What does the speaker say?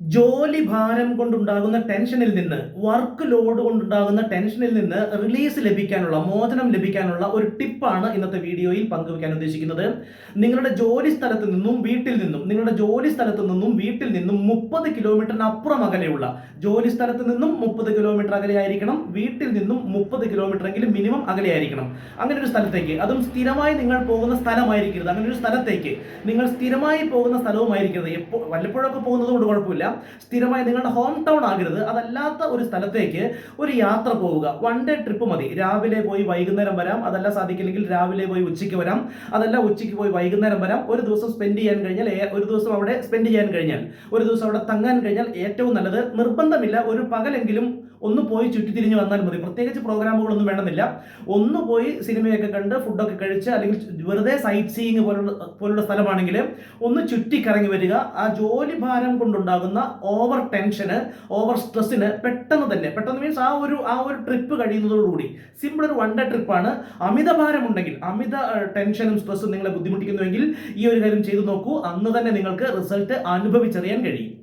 ജോലി ഭാരം കൊണ്ടുണ്ടാകുന്ന ടെൻഷനിൽ നിന്ന് വർക്ക് ലോഡ് കൊണ്ടുണ്ടാകുന്ന ടെൻഷനിൽ നിന്ന് റിലീസ് ലഭിക്കാനുള്ള മോചനം ലഭിക്കാനുള്ള ഒരു ടിപ്പാണ് ഇന്നത്തെ വീഡിയോയിൽ പങ്കുവയ്ക്കാൻ ഉദ്ദേശിക്കുന്നത്. നിങ്ങളുടെ ജോലി സ്ഥലത്ത് നിന്നും വീട്ടിൽ നിന്നും നിങ്ങളുടെ ജോലി സ്ഥലത്ത് നിന്നും വീട്ടിൽ നിന്നും മുപ്പത് കിലോമീറ്ററിന് അപ്പുറം അകലെയുള്ള ജോലി സ്ഥലത്ത് നിന്നും മുപ്പത് കിലോമീറ്റർ അകലെയായിരിക്കണം വീട്ടിൽ നിന്നും മുപ്പത് കിലോമീറ്റർ എങ്കിലും മിനിമം അകലെയായിരിക്കണം. അങ്ങനെ ഒരു സ്ഥലത്തേക്ക് അതും സ്ഥിരമായി നിങ്ങൾ പോകുന്ന സ്ഥലമായിരിക്കരുത്. അങ്ങനെ ഒരു സ്ഥലത്തേക്ക് നിങ്ങൾ സ്ഥിരമായി പോകുന്ന സ്ഥലവുമായിരിക്കരുത്. എപ്പോൾ വല്ലപ്പോഴൊക്കെ പോകുന്നത് കൊണ്ട് കുഴപ്പമില്ല. സ്ഥിരമായി നിങ്ങളുടെ ഹോം ടൗൺ ആകരുത്. അതല്ലാത്ത ഒരു സ്ഥലത്തേക്ക് ഒരു യാത്ര പോവുക. വൺ ഡേ ട്രിപ്പ് മതി. രാവിലെ പോയി വൈകുന്നേരം വരാം. അതല്ല സാധിക്കില്ലെങ്കിൽ രാവിലെ പോയി ഉച്ചയ്ക്ക് വരാം. അതല്ല ഉച്ചയ്ക്ക് പോയി വൈകുന്നേരം വരാം. ഒരു ദിവസം സ്പെൻഡ് ചെയ്യാൻ കഴിഞ്ഞാൽ ഒരു ദിവസം അവിടെ സ്പെൻഡ് ചെയ്യാൻ കഴിഞ്ഞാൽ ഒരു ദിവസം അവിടെ തങ്ങാൻ കഴിഞ്ഞാൽ ഏറ്റവും നല്ലത് നിർബന്ധമില്ല. ഒരു പകലെങ്കിലും ഒന്ന് പോയി ചുറ്റിത്തിരിഞ്ഞ് വന്നാൽ മതി. പ്രത്യേകിച്ച് പ്രോഗ്രാമുകളൊന്നും വേണമെന്നില്ല. ഒന്ന് പോയി സിനിമയൊക്കെ കണ്ട് ഫുഡൊക്കെ കഴിച്ച് അല്ലെങ്കിൽ വെറുതെ സൈറ്റ് സീയിങ് പോലുള്ള പോലുള്ള സ്ഥലമാണെങ്കിൽ ഒന്ന് ചുറ്റിക്കറങ്ങി വരിക. ആ ജോലി ഭാരം കൊണ്ടുണ്ടാകുന്ന ഓവർ ടെൻഷന് ഓവർ സ്ട്രെസ്സിന് പെട്ടെന്ന് തന്നെ പെട്ടെന്ന് മീൻസ് ആ ഒരു ആ ഒരു ട്രിപ്പ് കഴിയുന്നതോടുകൂടി. സിമ്പിൾ ഒരു വൺ ഡേ ട്രിപ്പാണ് അമിത ഭാരമുണ്ടെങ്കിൽ അമിത ടെൻഷനും സ്ട്രെസ്സും നിങ്ങളെ ബുദ്ധിമുട്ടിക്കുന്നുവെങ്കിൽ ഈ ഒരു കാര്യം ചെയ്തു നോക്കൂ. അന്ന് തന്നെ നിങ്ങൾക്ക് റിസൾട്ട് അനുഭവിച്ചറിയാൻ കഴിയും.